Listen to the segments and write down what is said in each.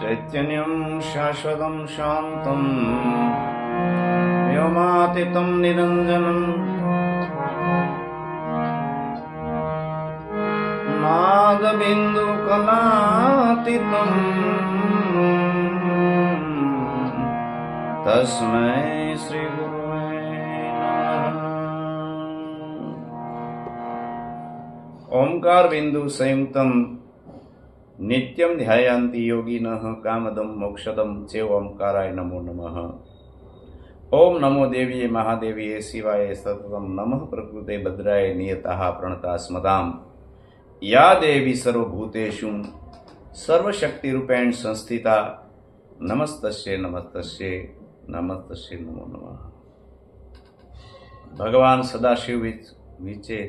चैतन्यं शाश्वतं शान्तं व्योमातीतं निरञ्जनम् नादबिन्दुकलातीतम् तस्मै श्रीगुरुवे नमः ओंकार बिंदु संयुक्तम નિત્યમ ધ્યાયાંતિ યોગિન કામદમ મોક્ષદમ ચે ઓમકારાય નમો નમઃ ઓમ નમો દેવીએ મહાદેવીએ શિવાય સતતમ નમઃ પ્રકૃતે ભદ્રાય નિયતા પ્રણતા સ્મદામ યા દેવી સર્વભૂતેષુ સર્વશક્તિરૂપેણ સંસ્થિતા નમસ્તસ્ય નમસ્તસ્ય નમસ્તસ્ય નમો નમઃ ભગવાન સદાશિવ વિચે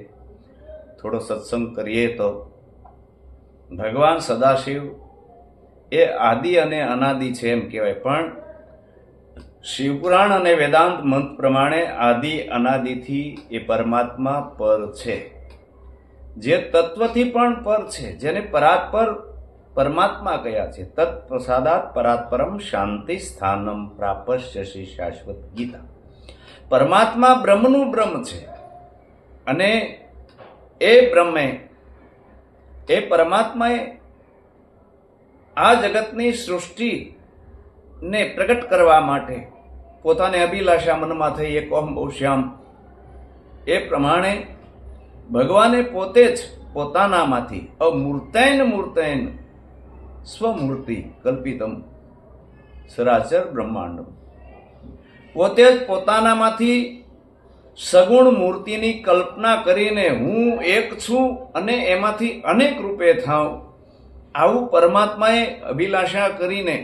થોડો સત્સંગ કરીએ તો ભગવાન સદાશિવ એ આદિ અને અનાદિ છે એમ કહેવાય. પણ શિવપુરાણ અને વેદાંત મંત પ્રમાણે આદિ, અનાદિથી એ પરમાત્મા પર છે. જે તત્વથી પણ પર છે, જેને પરાત્પર પરમાત્મા કયા છે? તત્પ્રસાદાત પરાત્પરમ શાંતિ સ્થાનમ પ્રાપશ્ય શ્રી શાશ્વત ગીતા. પરમાત્મા બ્રહ્મનું બ્રહ્મ છે અને એ બ્રહ્મે એ પરમાત્માએ આ જગતની સૃષ્ટિને પ્રગટ કરવા માટે પોતાને અભિલાષા મનમાં થઈ એક ઓમ બહુ એ પ્રમાણે ભગવાને પોતે જ પોતાનામાંથી અમૂર્તૈન મૂર્તૈન સ્વમૂર્તિ કલ્પિતમ સરાચર બ્રહ્માંડમ. પોતે જ પોતાનામાંથી સગુણ મૂર્તિની કલ્પના કરીને હું એક છું અને એમાંથી અનેક રૂપે થાઉં. આવું પરમાત્માએ અભિલાષા કરીને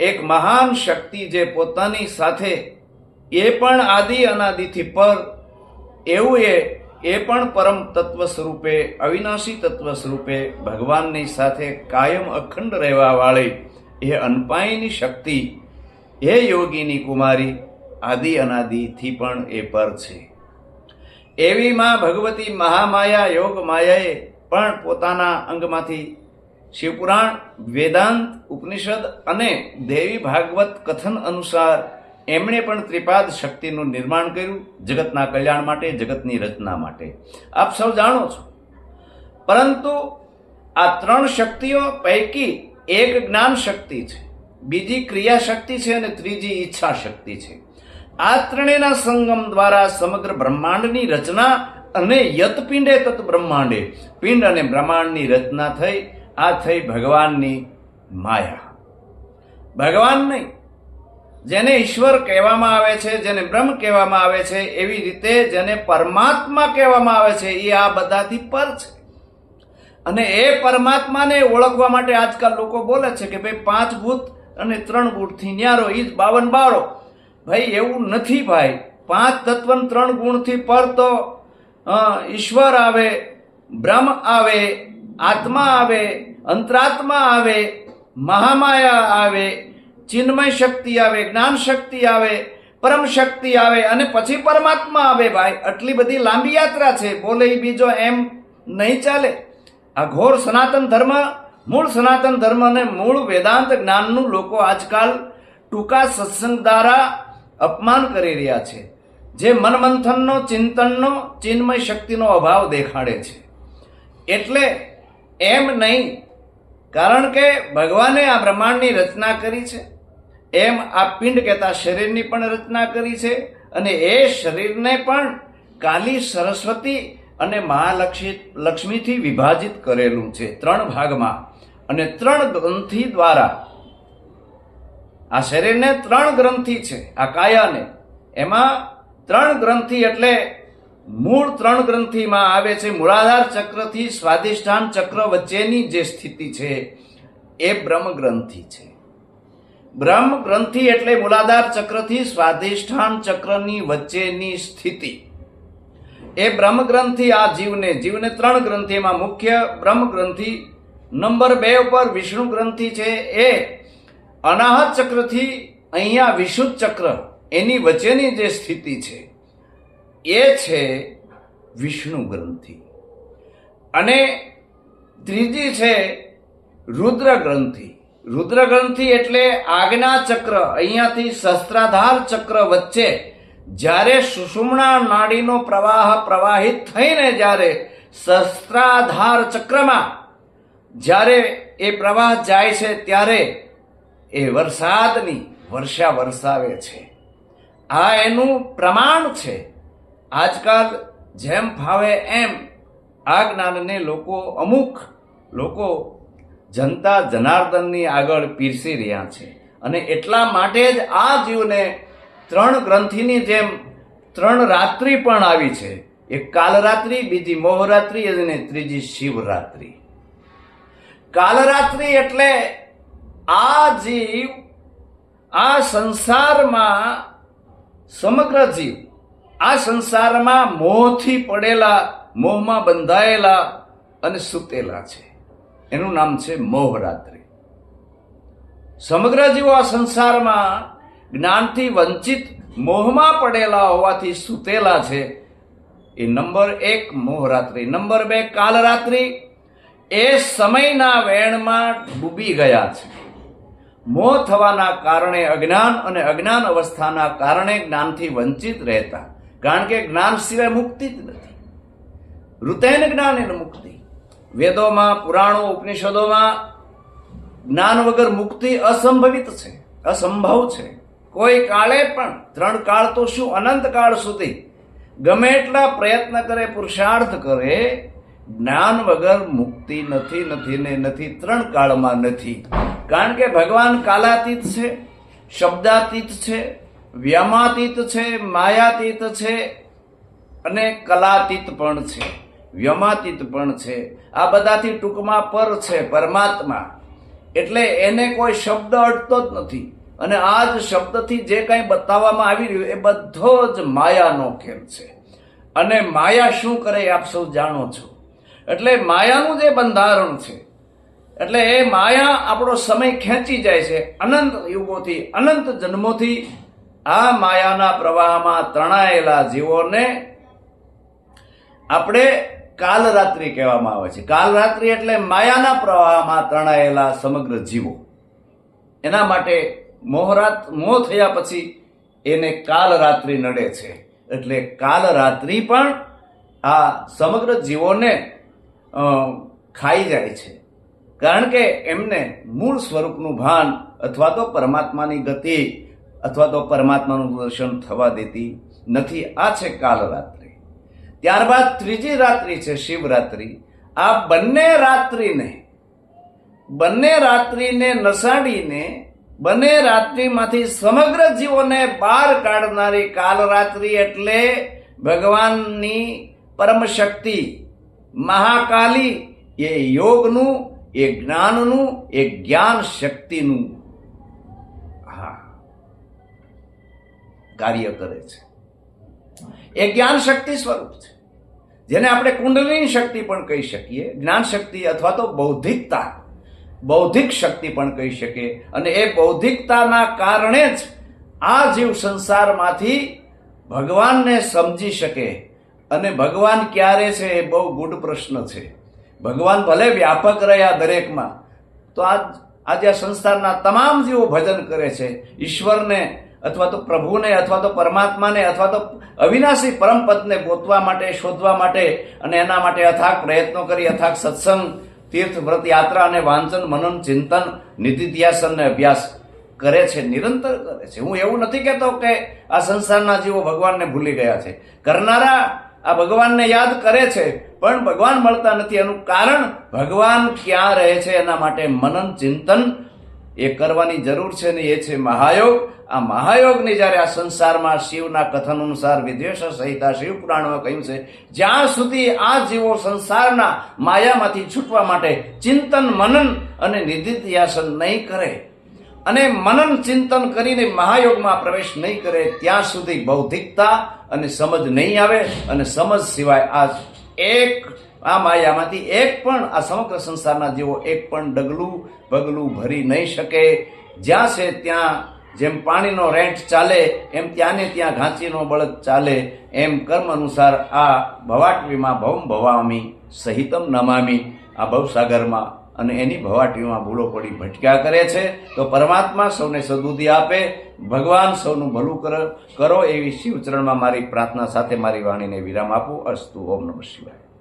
એક મહાન શક્તિ જે પોતાની સાથે એ પણ આદિ અનાદિથી પર, એવું એ એ પણ પરમ તત્વ સ્વરૂપે, અવિનાશી તત્વ સ્વરૂપે ભગવાનની સાથે કાયમ અખંડ રહેવાવાળી એ અનપાયની શક્તિ, હે યોગીની કુમારી આદિ અનાદિથી પણ એ પર છે. એવી માં ભગવતી મહામાયા યોગ માયાએ પણ પોતાના અંગમાંથી શિવપુરાણ, વેદાંત, ઉપનિષદ અને દેવી ભાગવત કથન અનુસાર એમણે પણ ત્રિપાદ શક્તિનું નિર્માણ કર્યું જગતના કલ્યાણ માટે, જગતની રચના માટે. આપ સૌ જાણો છો. પરંતુ આ ત્રણ શક્તિઓ પૈકી એક જ્ઞાન શક્તિ છે, બીજી ક્રિયા શક્તિ છે અને ત્રીજી ઈચ્છા શક્તિ છે. આ ત્રણેયના સંગમ દ્વારા સમગ્ર બ્રહ્માંડની રચના અને યતપિંડે તત બ્રહ્માંડે. પિંડ અને બ્રહ્માંડની રચના થઈ, આ થઈ ભગવાનની માયા. ભગવાન નહીં. જેને ઈશ્વર કહેવામાં આવે છે, જેને બ્રહ્મ કહેવામાં આવે છે, એવી રીતે જેને પરમાત્મા કહેવામાં આવે છે, એ આ બધાથી પર છે. અને એ પરમાત્માને ઓળખવા માટે આજકાલ લોકો બોલે છે કે ભાઈ પાંચ ભૂત અને ત્રણ ગુણથી ન્યારો એ જ બાવન બારો. ભાઈ, એવું નથી ભાઈ. પાંચ તત્વ ત્રણ ગુણથી પર તો ઈશ્વર આવે, બ્રહ્મ આવે, આત્મા આવે, અંતરાત્મા આવે, મહામાયા આવે, ચિન્મય શક્તિ આવે, જ્ઞાન શક્તિ આવે, પરમ શક્તિ આવે અને પછી પરમાત્મા આવે ભાઈ. આટલી બધી લાંબી યાત્રા છે. બોલે બીજો એમ નહીં ચાલે. આ ઘોર સનાતન ધર્મ, મૂળ સનાતન ધર્મ અને મૂળ વેદાંત જ્ઞાનનું લોકો આજકાલ ટૂંકા સત્સંગ દ્વારા અપમાન કરી રહ્યા છે, જે મનમંથનનો, ચિંતનનો, ચિન્મય શક્તિનો અભાવ દેખાડે છે. એટલે એમ નહીં, કારણ કે ભગવાને આ બ્રહ્માંડની રચના કરી છે, એમ આ પિંડ કહેતા શરીરની પણ રચના કરી છે, અને એ શરીરને પણ કાલી સરસ્વતી અને મહાલક્ષ્મી, લક્ષ્મીથી વિભાજિત કરેલું છે, ત્રણ ભાગમાં. અને ત્રણ ગ્રંથિ દ્વારા આ શરીરને ત્રણ ગ્રંથિ છે, આ કાયાને. એમાં ત્રણ ગ્રંથિ એટલે મૂળ ત્રણ ગ્રંથિમાં આવે છે, મૂળાધાર ચક્રથી સ્વાધિષ્ઠાન ચક્ર વચ્ચેની જે સ્થિતિ છે, એ બ્રહ્મ ગ્રંથિ છે. બ્રહ્મ ગ્રંથિ એટલે મૂલાધાર ચક્રથી સ્વાધિષ્ઠાન ચક્રની વચ્ચેની સ્થિતિ. એ બ્રહ્મ ગ્રંથિ આ જીવને જીવને ત્રણ ગ્રંથિમાં મુખ્ય બ્રહ્મ ગ્રંથિ નંબર બે ઉપર વિષ્ણુ ગ્રંથિ છે, એ અનાહત ચક્રથી અહીંયા વિશુદ્ધ ચક્ર, એની વચ્ચેની જે સ્થિતિ છે, એ છે વિષ્ણુ ગ્રંથિ. અને ત્રીજી છે રુદ્ર ગ્રંથિ. રુદ્રગ્રંથિ એટલે આજ્ઞા ચક્ર, અહીંયાથી શસ્ત્રાધાર ચક્ર વચ્ચે જ્યારે સુષુમણા નાડીનો પ્રવાહ પ્રવાહિત થઈને જ્યારે શસ્ત્રાધાર ચક્રમાં જ્યારે એ પ્રવાહ જાય છે ત્યારે એ વરસાદની વર્ષા વરસાવે છે. આ એનું પ્રમાણ છે. આજકાલ જેમ ફાવે એમ આ જ્ઞાનને લોકો અમુક લોકો જનતા જનાર્દનની આગળ પીરસી રહ્યા છે. અને એટલા માટે જ આ જીવને ત્રણ ગ્રંથિની જેમ ત્રણ રાત્રિ પણ આવી છે. એક કાલરાત્રિ, બીજી મોહરાત્રિ અને ત્રીજી શિવરાત્રિ. કાલરાત્રિ એટલે આ જીવ, આ સંસારમાં સમગ્ર જીવ, આ સંસારમાં મોહથી પડેલા મોહમાં બંધાયેલા અને સૂતેલા છે. એનું નામ છે મોહરાત્રિ. સમગ્ર જીવો આ સંસારમાં જ્ઞાનથી વંચિત મોહમાં પડેલા હોવાથી સૂતેલા છે. એ નંબર એક મોહરાત્રિ. નંબર બે કાલરાત્રિ. એ સમયના વેણમાં ડૂબી ગયા છે. મોહ થવાના કારણે અજ્ઞાન અને અજ્ઞાન અવસ્થાના કારણે જ્ઞાનથી વંચિત રહેતા. કારણ કે જ્ઞાન સિવાય મુક્તિ જ નથી. ઋતેન જ્ઞાન એને મુક્તિ. વેદોમાં, પુરાણો, ઉપનિષદોમાં જ્ઞાન વગર મુક્તિ અસંભવિત છે, અસંભવ છે. કોઈ કાળે પણ, ત્રણ કાળ તો શું અનંત કાળ સુધી? ગમે એટલા પ્રયત્ન કરે, પુરુષાર્થ કરે, જ્ઞાન વગર મુક્તિ નથી નથી ને નથી, ત્રણ કાળમાં નથી. કારણ કે ભગવાન કાલાતીત છે, શબ્દાતીત છે, વ્યમાતીત છે, માયાતીત છે અને કલાતીત પણ છે, વ્યમાતીત પણ છે. આ બધાથી ટૂંકમાં પર છે પરમાત્મા. એટલે એને કોઈ શબ્દ અડતો જ નથી. અને આ જ શબ્દથી જે કંઈ બતાવવામાં આવી રહ્યું એ બધો જ માયાનો ખેલ છે. અને માયા શું કરે આપ સૌ જાણો છો. એટલે માયાનું જે બંધારણ છે એટલે એ માયા આપણો સમય ખેંચી જાય છે અનંત યુગોથી, અનંત જન્મોથી આ માયાના પ્રવાહમાં તણાયેલા જીવોને આપણે કાલરાત્રિ કહેવામાં આવે છે. કાલરાત્રિ એટલે માયાના પ્રવાહમાં તણાયેલા સમગ્ર જીવો. એના માટે મોહરાત મોહ થયા પછી એને કાલરાત્રિ નડે છે. એટલે કાલરાત્રિ પણ આ સમગ્ર જીવોને ખાઈ જાય છે. કારણ કે એમને મૂળ સ્વરૂપનું ભાન અથવા તો પરમાત્માની ગતિ અથવા તો પરમાત્માનું દર્શન થવા દેતી નથી. આ છે કાલરાત્રિ. ત્યારબાદ ત્રીજી રાત્રિ છે શિવરાત્રિ. આ બંને રાત્રિને બંને રાત્રિને નસાડીને, બંને રાત્રિમાંથી સમગ્ર જીવોને બહાર કાઢનારી કાલરાત્રિ એટલે ભગવાનની પરમ શક્તિ મહાકાલી. એ યોગનું એ જ્ઞાનનું, એ જ્ઞાન શક્તિનું હા, કાર્ય કરે છે. એ જ્ઞાન શક્તિ સ્વરૂપ છે. જેને આપણે કુંડલીની શક્તિ પણ કહી શકીએ. જ્ઞાન શક્તિ અથવા તો બૌદ્ધિકતા, બૌદ્ધિક શક્તિ પણ કહી શકીએ. અને એ બૌદ્ધિકતાના કારણે જ આ જીવ સંસારમાંથી ભગવાનને સમજી શકે. અને ભગવાન ક્યારે છે એ બહુ ગુડ પ્રશ્ન છે. ભગવાન ભલે વ્યાપક રહ્યા દરેકમાં, તો આજ આજે આ સંસારના તમામ જીવો ભજન કરે છે. ઈશ્વરને અથવા તો પ્રભુને અથવા તો પરમાત્માને અથવા તો અવિનાશી પરમપદને ગોતવા માટે, શોધવા માટે અને એના માટે અથાગ પ્રયત્નો કરી, અથાગ સત્સંગ, તીર્થ, વ્રત, યાત્રા અને વાંચન, મનન, ચિંતન નિધિધ્યાસનને અભ્યાસ કરે છે, નિરંતર કરે છે. હું એવું નથી કહેતો કે આ સંસારના જીવો ભગવાનને ભૂલી ગયા છે. કરનારા આ ભગવાનને યાદ કરે છે પણ ભગવાન મળતા નથી. એનું કારણ ભગવાન ક્યાં રહે છે એના માટે મનન ચિંતન એ કરવાની જરૂર છે ને એ છે મહાયોગ. આ મહાયોગની જ્યારે આ સંસારમાં શિવના કથન અનુસાર વિદ્વેષ સહિતા શિવપુરાણમાં કહ્યું છે, જ્યાં સુધી આ જીવો સંસારના માયામાંથી છૂટવા માટે ચિંતન, મનન અને નિધિધ્યાસન નહીં કરે અને મનન, ચિંતન કરીને મહાયોગમાં પ્રવેશ નહીં કરે, ત્યાં સુધી બૌદ્ધિકતા અને સમજ નહીં આવે અને સમજ સિવાય આ એક, આ માયામાંથી એક પણ, આ સમગ્ર સંસારના જેવો એક પણ ડગલું પગલું ભરી નહીં શકે. જ્યાં છે ત્યાં જેમ પાણીનો રેન્ટ ચાલે, એમ ત્યાંને ત્યાં ઘાંચીનો બળદ ચાલે, એમ કર્મ અનુસાર આ ભવાટવીમાં ભવમ ભવામી, સહિતમ નમામી. આ ભવસાગરમાં અને એની ભવાટીમાં ભૂલો પડી ભટક્યા કરે છે, તો પરમાત્મા સૌને સદબુદ્ધિ આપે, ભગવાન સૌનું ભલું કર- કરો એવી શિવચરણમાં મારી પ્રાર્થના સાથે મારી વાણીને વિરામ આપું. અસ્તુ, ઓમ નમઃ શિવાય.